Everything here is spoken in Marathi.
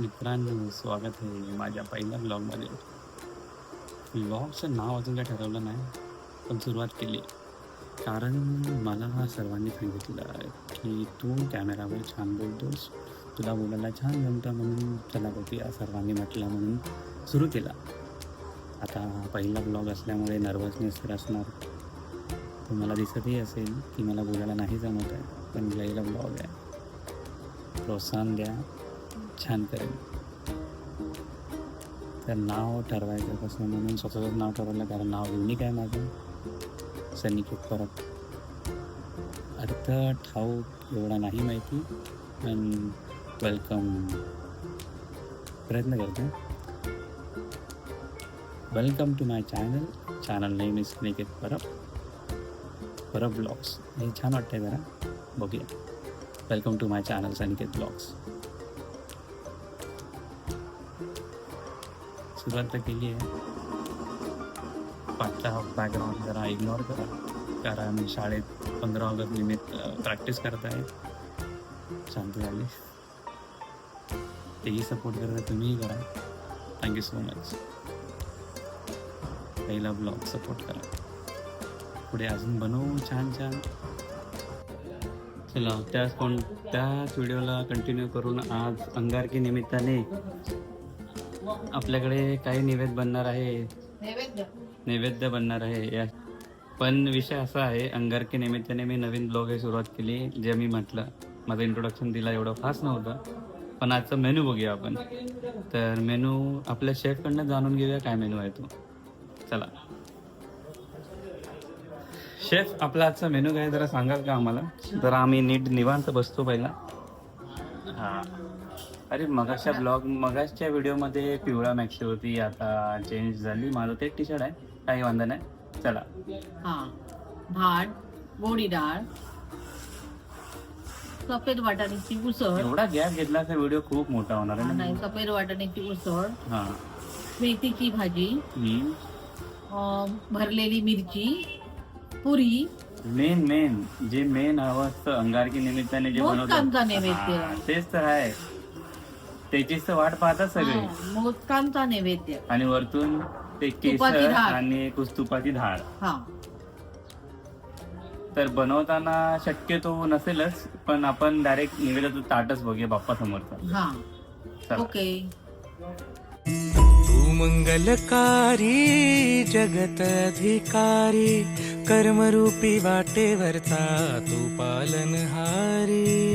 मित्रांनो स्वागत आहे माझ्या पहिल्या ब्लॉगमध्ये. ब्लॉगचं नाव अजून काय ठरवलं नाही पण सुरुवात केली. कारण मला हा सर्वांनी सांगितलं की तू कॅमेरावर छान बोलतोस तुला बोलायला छान जमतं म्हणून चला बघूया सर्वांनी म्हटलं म्हणून सुरू केला. आता पहिला ब्लॉग असल्यामुळे नर्वसनेस तर असणार. तुम्हाला दिसतही असेल की मला बोलायला नाही जमत आहे पण पहिला ब्लॉग आहे. प्रोत्साहन द्या. छान करेल तर नाव ठरवायचं कसं म्हणून स्वतःचं नाव ठरवलं कारण नाव युनिक आहे माझं सनिकेत परत अर्थ ठाऊक एवढा नाही माहिती पण वेलकम प्रयत्न करतो. Welcome to my channel channel name is Niket Parab. Parab blogs हे छान वाटतं आहे जरा. बघूया. वेलकम टू माय चॅनल सनिकेत ब्लॉग्स सुरुवात तर केली आहे. पाचचा बॅकग्राऊंड जरा इग्नोर करा. कारण शाळेत पंधरा ऑगस्ट निमित्त प्रॅक्टिस करत आहे शांत झाली. तेही सपोर्ट करता तुम्हीही करा. थँक्यू सो मच पहिला ब्लॉग सपोर्ट करा. पुढे अजून बनवू छान छान. चला त्याच कोण त्याच व्हिडिओला कंटिन्यू करून आज अंगारकी निमित्ताने आपल्याकडे काही निवेद बनणार आहे? नैवेद्य. नैवेद्य बनणार आहे या. पण विषय असा आहे अंगारकी निमित्ताने मी नवीन ब्लॉग हे सुरुवात केली जे मी म्हटलं. माझं इंट्रोडक्शन दिला एवढं खास नव्हतं पण आजचा मेनू बघूया आपण. तर मेनू आपल्या शेफकडनं जाणून घेऊया काय मेनू आहे तो. चला. शेफ आपला आजचा मेनू काय जरा सांगाल का आम्हाला? जरा आम्ही नीट निवांत बसतो पहिला. हा. अरे मगाच्या ब्लॉग मगाच्या व्हिडिओमध्ये पिवळा मॅक्सी होती आता चेंज झाली. माझं ते टी शर्ट आहे. काही वांधा नाही. चला. हा. भात गोडी डाळ सफेद वाटाण्याची उसळ. एवढा गॅप घेतला तर व्हिडिओ खूप मोठा होणार नाही सफेद वाटाण्याची उसळ. हा. मेथीची भाजी. अं, भरलेली मिरची. पुरी. मेन मेन जे मेन हवं असतं अंगारकी निमित्ताने जे बनवतात. नैवेद्य. हा, तेच तर आहे. त्याचीच तर वाट पाहतात सगळे. हा, मोदकांचा नैवेद्य. आणि वरतून ते तुपाची केसर. आणि कुस तुपाची धाळ हा. तर बनवताना शक्यतो नसेलच पण आपण डायरेक्ट निवेदाचं ताटच बघूया बाप्पा समोरचा. हा. चला. ओके. तू मंगलकारी जगत अधिकारी कर्मरूपी वाटेवरचा तू पालनहारी.